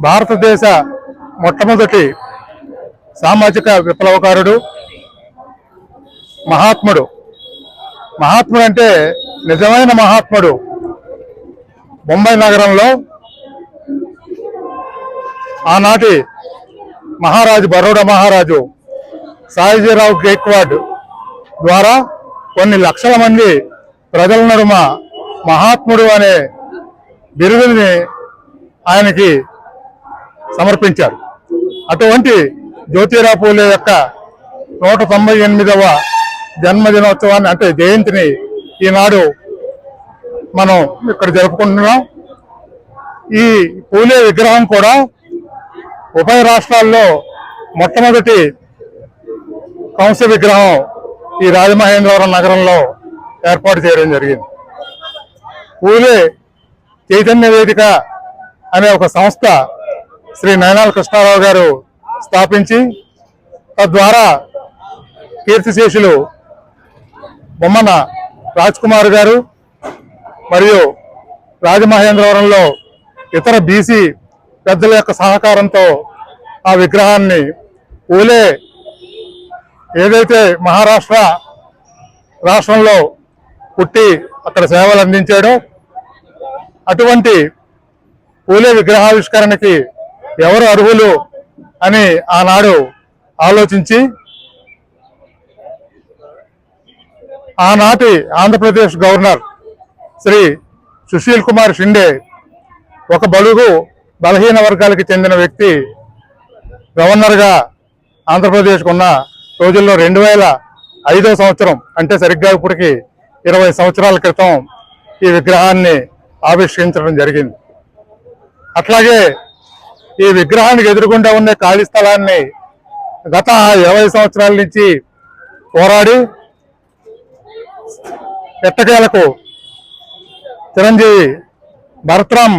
భారతదేశ మొట్టమొదటి సామాజిక విప్లవకారుడు మహాత్ముడు. మహాత్ముడు అంటే నిజమైన మహాత్ముడు. బొంబాయి నగరంలో ఆనాటి మహారాజు బరోడా మహారాజు సాయిజీరావు గేక్వాడ్ ద్వారా కొన్ని లక్షల మంది ప్రజల నడుమ మహాత్ముడు అనే బిరుదుని ఆయనకి సమర్పించారు. అటువంటి జ్యోతిరావు పూలే యొక్క నూట తొంభై ఎనిమిదవ జన్మదినోత్సవాన్ని అంటే జయంతిని ఈనాడు మనం ఇక్కడ జరుపుకుంటున్నాం. ఈ పూలే విగ్రహం కూడా ఉభయ రాష్ట్రాల్లో మొట్టమొదటి కంస విగ్రహం ఈ రాజమహేంద్రవరం నగరంలో ఏర్పాటు చేయడం జరిగింది. పూలే చైతన్య వేదిక అనే ఒక సంస్థ శ్రీ నయనాల కృష్ణారావు గారు స్థాపించి తద్వారా కీర్తిశేషులు బొమ్మన రాజ్కుమార్ గారు మరియు రాజమహేంద్రవరంలో ఇతర బీసీ పెద్దల యొక్క సహకారంతో ఆ విగ్రహాన్ని పూలే ఏదైతే మహారాష్ట్ర రాష్ట్రంలో పుట్టి అక్కడ సేవలు అందించాడో అటువంటి పూలే విగ్రహావిష్కరణకి ఎవరు అర్హులు అని ఆనాడు ఆలోచించి ఆనాటి ఆంధ్రప్రదేశ్ గవర్నర్ శ్రీ సుశీల్ కుమార్ షిండే ఒక బలుగు బలహీన వర్గాలకు చెందిన వ్యక్తి గవర్నర్గా ఆంధ్రప్రదేశ్కు ఉన్న రోజుల్లో రెండు వేల ఐదో సంవత్సరం అంటే సరిగ్గా ఇప్పటికి ఇరవై సంవత్సరాల క్రితం ఈ విగ్రహాన్ని ఆవిష్కరించడం జరిగింది. అట్లాగే ఈ విగ్రహానికి ఎదురుగుండా ఉన్న ఖాళీ స్థలాన్ని గత ఇరవై సంవత్సరాల నుంచి పోరాడి ఎట్టకేలకు చిరంజీవి భరత్రామ్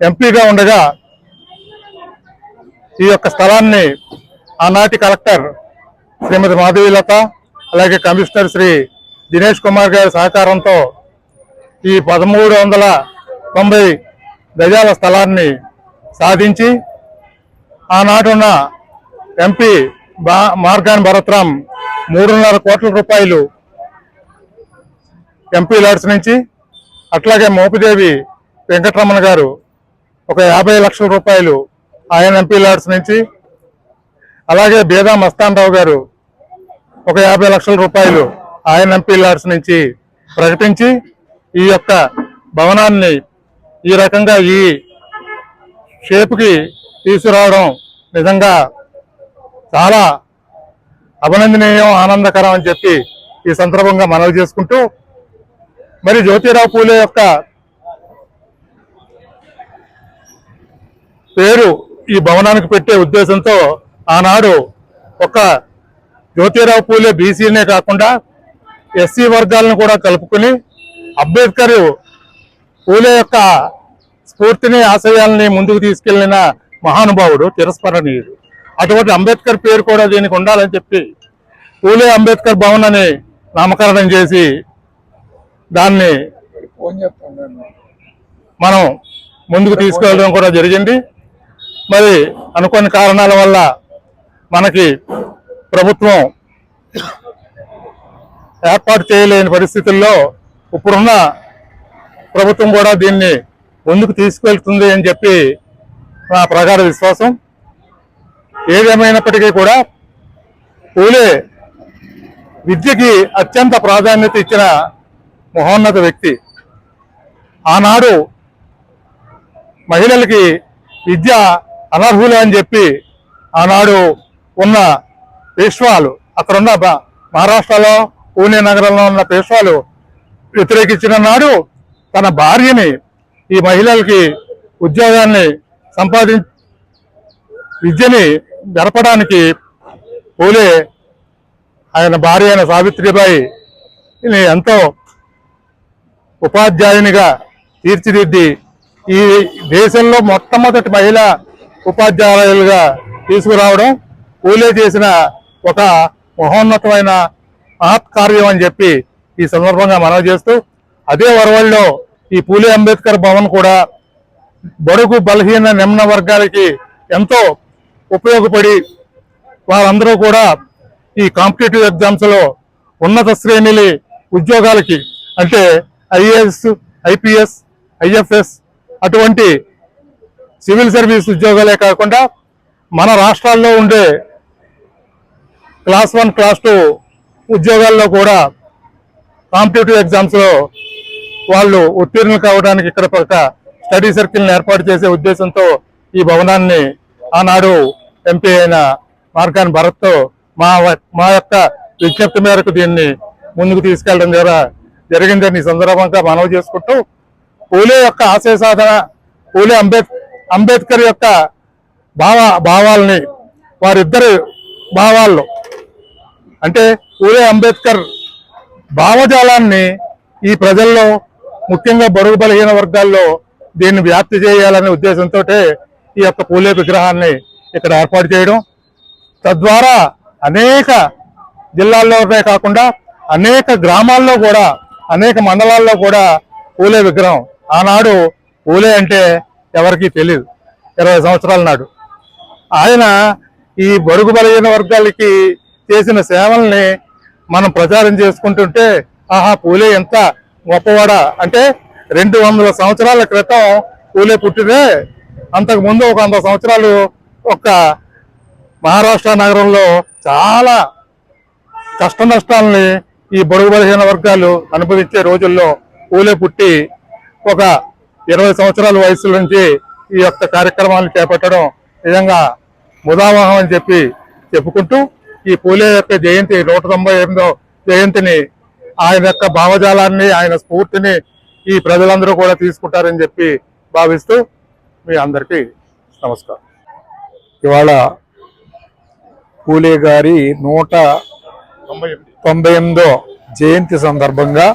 ఎంపీగా ఉండగా ఈ యొక్క స్థలాన్ని ఆనాటి కలెక్టర్ శ్రీమతి మాధవీలత అలాగే కమిషనర్ శ్రీ దినేష్ కుమార్ గారి సహకారంతో ఈ పదమూడు వందల తొంభై గజాల స్థలాన్ని సాధించి ఆనాటున్న ఎంపీ బా మార్గాన్ భరత్రామ్ మూడున్నర కోట్ల రూపాయలు ఎంపీ లాడ్స్ నుంచి అట్లాగే మోపిదేవి వెంకటరమణ గారు ఒక యాభై లక్షల రూపాయలు ఆయన ఎంపీ లాడ్స్ నుంచి అలాగే బేదా మస్తాన్ రావు గారు ఒక యాభై లక్షల రూపాయలు ఆయన ఎంపీ లాడ్స్ నుంచి ప్రకటించి ఈ యొక్క భవనాన్ని ఈ రకంగా ఈ షేప్కి తీసుకురావడం నిజంగా చాలా అభినందనీయం ఆనందకరం అని చెప్పి ఈ సందర్భంగా మనవి చేసుకుంటూ మరి జ్యోతిరావు పూలే యొక్క పేరు ఈ భవనానికి పెట్టే ఉద్దేశంతో ఆనాడు ఒక జ్యోతిరావు పూలే బీసీనే కాకుండా ఎస్సీ వర్గాలను కూడా కలుపుకుని అంబేద్కర్ పూలే యొక్క స్ఫూర్తిని ఆశయాల్ని ముందుకు తీసుకెళ్ళిన మహానుభావుడు తిరస్మరణీయుడు అటువంటి అంబేద్కర్ పేరు కూడా దీనికి ఉండాలని చెప్పి పూలే అంబేద్కర్ భవన్ అని నామకరణం చేసి దాన్ని మనం ముందుకు తీసుకెళ్ళడం కూడా జరిగింది. మరి అనుకోని కారణాల వల్ల మనకి ప్రభుత్వం ఏర్పాటు చేయలేని పరిస్థితుల్లో ఇప్పుడున్న ప్రభుత్వం కూడా దీన్ని ముందుకు తీసుకెళ్తుంది అని చెప్పి నా ప్రగాఢ విశ్వాసం. ఏదేమైనప్పటికీ కూడా పూలే విద్యకి అత్యంత ప్రాధాన్యత ఇచ్చిన మహోన్నత వ్యక్తి. ఆనాడు మహిళలకి విద్య అనర్హులు అని చెప్పి ఆనాడు ఉన్న పేష్వాలు అక్కడున్న బ- మహారాష్ట్రలో పూణే నగరంలో ఉన్న పేష్వాలు వ్యతిరేకించిన నాడు తన భార్యని ఈ మహిళలకి ఉద్యోగాన్ని సంపాది విద్యని జరపడానికి పూలే ఆయన భార్య అయిన సావిత్రిబాయి ఎంతో ఉపాధ్యాయునిగా తీర్చిదిద్ది ఈ దేశంలో మొట్టమొదటి మహిళ ఉపాధ్యాయులుగా తీసుకురావడం పూలే చేసిన ఒక మహోన్నతమైన మహత్కార్యం అని చెప్పి ఈ సందర్భంగా మనవి చేస్తూ అదే వరవల్లో ఈ పూలే అంబేద్కర్ భవన్ కూడా బడుగు బలహీన నిమ్న వర్గాలకి ఎంతో ఉపయోగపడి వాళ్ళందరూ కూడా ఈ కాంపిటేటివ్ ఎగ్జామ్స్లో ఉన్నత శ్రేణిలి ఉద్యోగాలకి అంటే ఐఏఎస్ ఐపీఎస్ ఐఎఫ్ఎస్ అటువంటి సివిల్ సర్వీస్ ఉద్యోగాలే కాకుండా మన రాష్ట్రాల్లో ఉండే క్లాస్ వన్ క్లాస్ టూ ఉద్యోగాల్లో కూడా కాంపిటేటివ్ ఎగ్జామ్స్లో వాళ్ళు ఉత్తీర్ణులు కావడానికి ఇక్కడ ఒక స్టడీ సర్కిల్ ఏర్పాటు చేసే ఉద్దేశంతో ఈ భవనాన్ని ఆనాడు ఎంపీ అయిన మార్గాన్ భరత్తో మా వ- మా యొక్క విజ్ఞప్తి మేరకు దీన్ని ముందుకు తీసుకెళ్ళడం ద్వారా జరిగిందని ఈ సందర్భంగా మనవి చేసుకుంటూ పూలే యొక్క ఆశయ సాధన పూలే అంబేద్ అంబేద్కర్ యొక్క భావ భావాల్ని వారిద్దరు భావాల్లో అంటే పూలే అంబేద్కర్ భావజాలాన్ని ఈ ప్రజల్లో ముఖ్యంగా బరువు బలహీన వర్గాల్లో దీన్ని వ్యాప్తి చేయాలనే ఉద్దేశంతో ఈ యొక్క పూలే విగ్రహాన్ని ఇక్కడ ఏర్పాటు చేయడం. తద్వారా అనేక జిల్లాల్లోనే కాకుండా అనేక గ్రామాల్లో కూడా అనేక మండలాల్లో కూడా పూలే విగ్రహం. ఆనాడు పూలే అంటే ఎవరికీ తెలియదు ఇరవై సంవత్సరాల నాడు. ఆయన ఈ బరుగు బలహీన వర్గాలకి చేసిన సేవల్ని మనం ప్రచారం చేసుకుంటుంటే ఆహా పూలే ఎంత గొప్పవాడ? అంటే రెండు వందల సంవత్సరాల క్రితం పూలే పుట్టినే అంతకు ముందు ఒక వంద సంవత్సరాలు ఒక మహారాష్ట్ర నగరంలో చాలా కష్ట నష్టాలని ఈ బడుగు బలహీన వర్గాలు అనుభవించే రోజుల్లో పూలే పుట్టి ఒక ఇరవై సంవత్సరాల వయసు నుంచి ఈ యొక్క కార్యక్రమాలు చేపట్టడం నిజంగా ముదావాహం అని చెప్పి చెప్పుకుంటూ ఈ పూలే యొక్క జయంతి నూట తొంభై ఎనిమిదో జయంతిని ఆయన యొక్క భావజాలాన్ని ఆయన స్ఫూర్తిని ఈ ప్రజలందరూ కూడా తీసుకుంటారని చెప్పి భావిస్తూ మీ అందరికీ నమస్కారం. ఇవాళ పూలే గారి నూట తొంభై తొంభై ఎనిమిదో జయంతి సందర్భంగా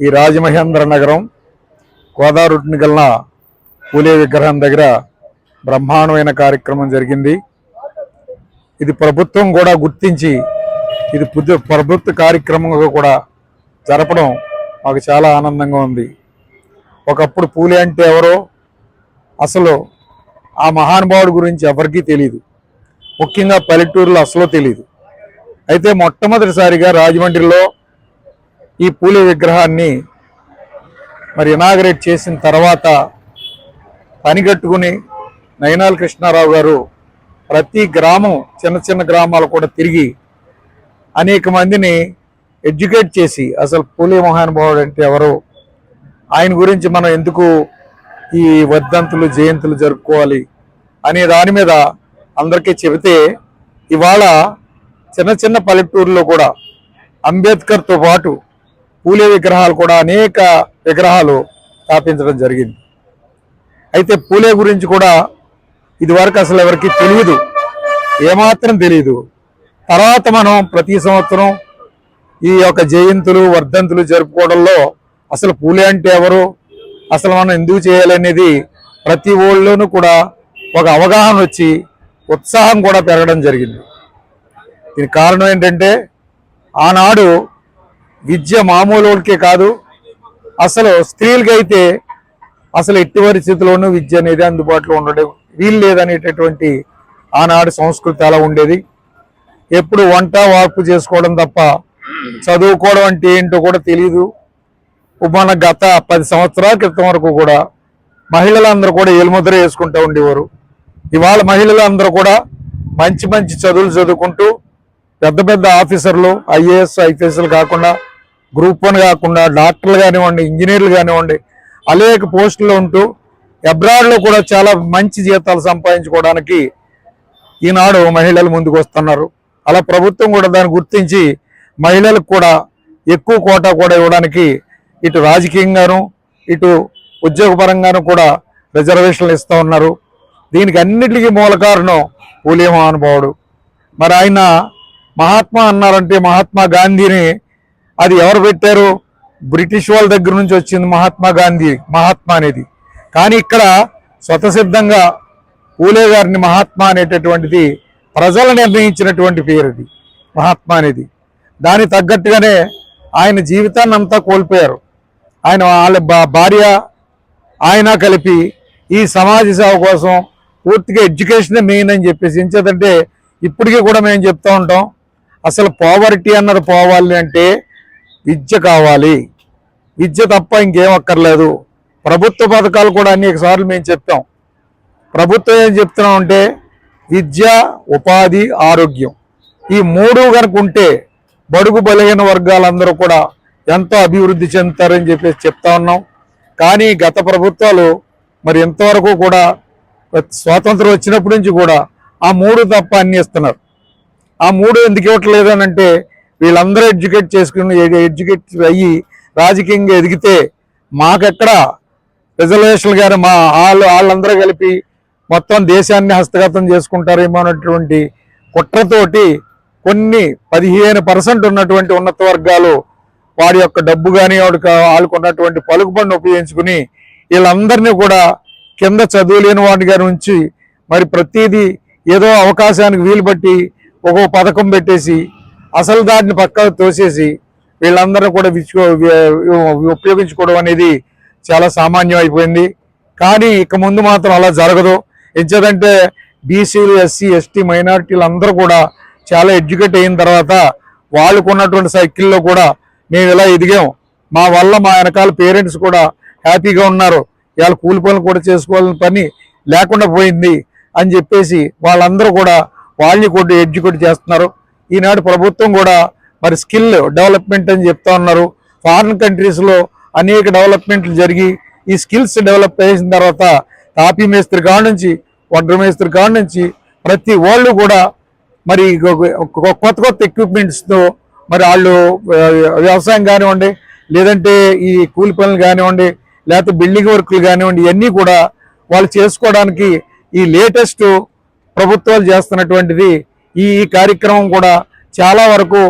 ఈ రాజమహేంద్ర నగరం గోదావరిని గల పూలే విగ్రహం దగ్గర బ్రహ్మాండమైన కార్యక్రమం జరిగింది. ఇది ప్రభుత్వం కూడా గుర్తించి ఇది పుద్దు ప్రభుత్వ కార్యక్రమంగా కూడా జరపడం మాకు చాలా ఆనందంగా ఉంది. ఒకప్పుడు పూలే అంటే ఎవరో అసలు ఆ మహానుభావుడి గురించి ఎవరికీ తెలియదు ముఖ్యంగా పల్లెటూరులో అసలు తెలియదు అయితే మొట్టమొదటిసారిగా రాజమండ్రిలో ఈ పూలే విగ్రహాన్ని మరి ఇనాగరేట్ చేసిన తర్వాత పనిగట్టుకుని నయనాల కృష్ణారావు గారు ప్రతి గ్రామం చిన్న చిన్న గ్రామాలు కూడా తిరిగి అనేక మందిని ఎడ్యుకేట్ చేసి అసలు పూలే మహానుభావుడు అంటే ఎవరు ఆయన గురించి మనం ఎందుకు ఈ వర్ధంతులు జయంతులు జరుపుకోవాలి అనే దాని మీద అందరికీ చెబితే ఇవాళ చిన్న చిన్న పల్లెటూరులో కూడా అంబేద్కర్తో పాటు పూలే విగ్రహాలు కూడా అనేక విగ్రహాలు స్థాపించడం జరిగింది. అయితే పూలే గురించి కూడా ఇదివరకు అసలు ఎవరికి తెలియదు. ఏమాత్రం తెలియదు. తర్వాత మనం ప్రతి సంవత్సరం ఈ యొక్క జయంతులు వర్ధంతులు జరుపుకోవడంలో అసలు పూలే అంటే ఎవరు? అసలు మనం ఎందుకు చేయాలనేది ప్రతి ఊళ్ళోనూ కూడా ఒక అవగాహన వచ్చి ఉత్సాహం కూడా పెరగడం జరిగింది. దీనికి కారణం ఏంటంటే ఆనాడు విద్య మామూలు వాళ్ళకే కాదు అసలు స్త్రీలకైతే అసలు ఎట్టి పరిస్థితుల్లోనూ విద్య అనేది అందుబాటులో ఉండడం వీలు లేదనేటటువంటి ఆనాడు సంస్కృతి అలా ఉండేది. ఎప్పుడు వంట వార్పు చేసుకోవడం తప్ప చదువుకోవడం అంటే ఏంటో కూడా తెలియదు మన గత పది సంవత్సరాల క్రితం వరకు కూడా మహిళలందరూ కూడా ఏలుముద్ర వేసుకుంటూ ఉండేవారు. ఇవాళ మహిళలందరూ కూడా మంచి మంచి చదువులు చదువుకుంటూ పెద్ద పెద్ద ఆఫీసర్లు ఐఏఎస్ ఐపీఎస్లు కాకుండా గ్రూప్ వన్ కాకుండా డాక్టర్లు కానివ్వండి ఇంజనీర్లు కానివ్వండి అనేక పోస్టుల్లో ఉంటూ అబ్రాడ్లో కూడా చాలా మంచి జీతాలు సంపాదించుకోవడానికి ఈనాడు మహిళలు ముందుకు వస్తున్నారు. అలా ప్రభుత్వం కూడా దాన్ని గుర్తించి మహిళలకు కూడా ఎక్కువ కోటా కూడా ఇవ్వడానికి ఇటు రాజకీయంగాను ఇటు ఉద్యోగపరంగాను కూడా రిజర్వేషన్లు ఇస్తూ ఉన్నారు. దీనికి అన్నిటికీ మూల కారణం పూలే మహానుభావుడు. మరి ఆయన మహాత్మా అన్నారంటే మహాత్మా గాంధీని అది ఎవరు పెట్టారు? బ్రిటిష్ వాళ్ళ దగ్గర నుంచి వచ్చింది మహాత్మా గాంధీ మహాత్మా అనేది. కానీ ఇక్కడ స్వతసిద్ధంగా పూలే గారిని మహాత్మా అనేటటువంటిది ప్రజలు నిర్ణయించినటువంటి పేరు అది మహాత్మా అనేది దానికి తగ్గట్టుగానే ఆయన జీవితాన్ని అంతా కోల్పోయారు. ఆయన వాళ్ళ భార్య ఆయన కలిపి ఈ సమాజ సేవ కోసం పూర్తిగా ఎడ్యుకేషనే మెయిన్ అని చెప్పేసి. ఎంచేదంటే ఇప్పటికీ కూడా మేము చెప్తూ ఉంటాం అసలు పోవర్టీ అన్నది పోవాలి అంటే విద్య కావాలి. విద్య తప్ప ఇంకేం అక్కర్లేదు. ప్రభుత్వ పథకాలు కూడా అనేక సార్లు మేము చెప్పాం. ప్రభుత్వం ఏం చెప్తున్నాం అంటే విద్య ఉపాధి ఆరోగ్యం. ఈ మూడు కనుక ఉంటే బడుగు బలహీన వర్గాలందరూ కూడా ఎంతో అభివృద్ధి చెందుతారని చెప్పేసి చెప్తా ఉన్నాం. కానీ గత ప్రభుత్వాలు మరి ఇంతవరకు కూడా స్వాతంత్రం వచ్చినప్పటి నుంచి కూడా ఆ మూడు తప్ప అన్ని ఇస్తున్నారు. ఆ మూడు ఎందుకు ఇవ్వట్లేదు అని అంటే వీళ్ళందరూ ఎడ్యుకేట్ చేసుకుని ఎడ్యుకేట్ అయ్యి రాజకీయంగా ఎదిగితే మాకెక్కడ? రిజర్వేషన్లు కానీ మా వాళ్ళు వాళ్ళందరూ కలిపి మొత్తం దేశాన్ని హస్తగతం చేసుకుంటారేమో అన్నటువంటి కుట్రతోటి కొన్ని పదిహేను పర్సెంట్ ఉన్నటువంటి ఉన్నత వర్గాలు వారి యొక్క డబ్బు కానీ వాడికి వాళ్ళకున్నటువంటి పలుకుబడిని ఉపయోగించుకుని వీళ్ళందరినీ కూడా కింద చదువులేని లేని వాడి నుంచి మరి ప్రతిదీ ఏదో అవకాశానికి వీలు బట్టి ఒక్కో పథకం పెట్టేసి అసలు దాటిని పక్కకు తోసేసి వీళ్ళందరూ కూడా విచ్చుకో ఉపయోగించుకోవడం అనేది చాలా సామాన్యం అయిపోయింది కానీ ఇక ముందు మాత్రం అలా జరగదు. ఎందుకంటే బీసీలు ఎస్సీ ఎస్టీ మైనారిటీలు అందరూ కూడా చాలా ఎడ్యుకేట్ అయిన తర్వాత వాళ్ళకు ఉన్నటువంటి సైకిల్లో కూడా మేము ఇలా ఎదిగాం. మా వల్ల మా వెనకాల పేరెంట్స్ కూడా హ్యాపీగా ఉన్నారు. ఇవాళ కూలి పనులు కూడా చేసుకోవాలని పని లేకుండా పోయింది అని చెప్పేసి వాళ్ళందరూ కూడా వాళ్ళని కూడా ఎడ్యుకేట్ చేస్తున్నారు. ఈనాడు ప్రభుత్వం కూడా మరి స్కిల్ డెవలప్మెంట్ అని చెప్తా ఉన్నారు. ఫారిన్ కంట్రీస్లో అనేక డెవలప్మెంట్లు జరిగి ఈ స్కిల్స్ డెవలప్ చేసిన తర్వాత కాపీ మేస్త్రి కాడ నుంచి వడ్ర మేస్త్రి కాడ నుంచి ప్రతి వాళ్ళు కూడా మరి కొత్త కొత్త ఎక్విప్మెంట్స్తో మరి వాళ్ళు వ్యవసాయం కానివ్వండి లేదంటే ఈ కూలి పనులు కానివ్వండి లేకపోతే బిల్డింగ్ వర్క్లు కానివ్వండి ఇవన్నీ కూడా వాళ్ళు చేసుకోవడానికి ఈ లేటెస్ట్ ప్రభుత్వాలు చేస్తున్నటువంటిది ఈ కార్యక్రమం కూడా చాలా వరకు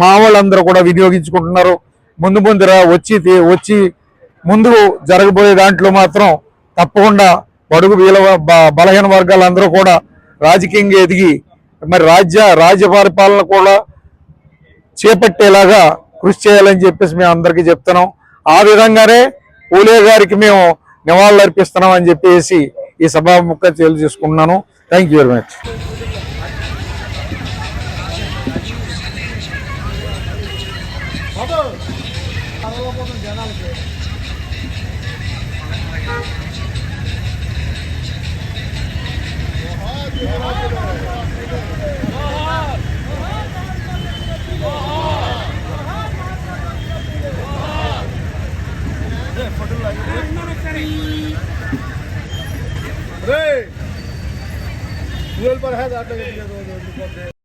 మా వాళ్ళందరూ కూడా వినియోగించుకుంటున్నారు. ముందు ముందర వచ్చి వచ్చి ముందు జరగబోయే దాంట్లో మాత్రం తప్పకుండా బడుగు వీల బ- బలహీన వర్గాలందరూ కూడా రాజకీయంగా ఎదిగి మరి రాజ్య రాజ్య పరిపాలన కూడా చేపట్టేలాగా కృషి చేయాలని చెప్పేసి మేము అందరికీ చెప్తున్నాం. ఆ విధంగానే పూలే గారికి మేము నివాళులు అర్పిస్తున్నాం అని చెప్పేసి ఈ సభాముఖ తెలియజేసుకుంటున్నాను. Thank you very much 这个节奏就是不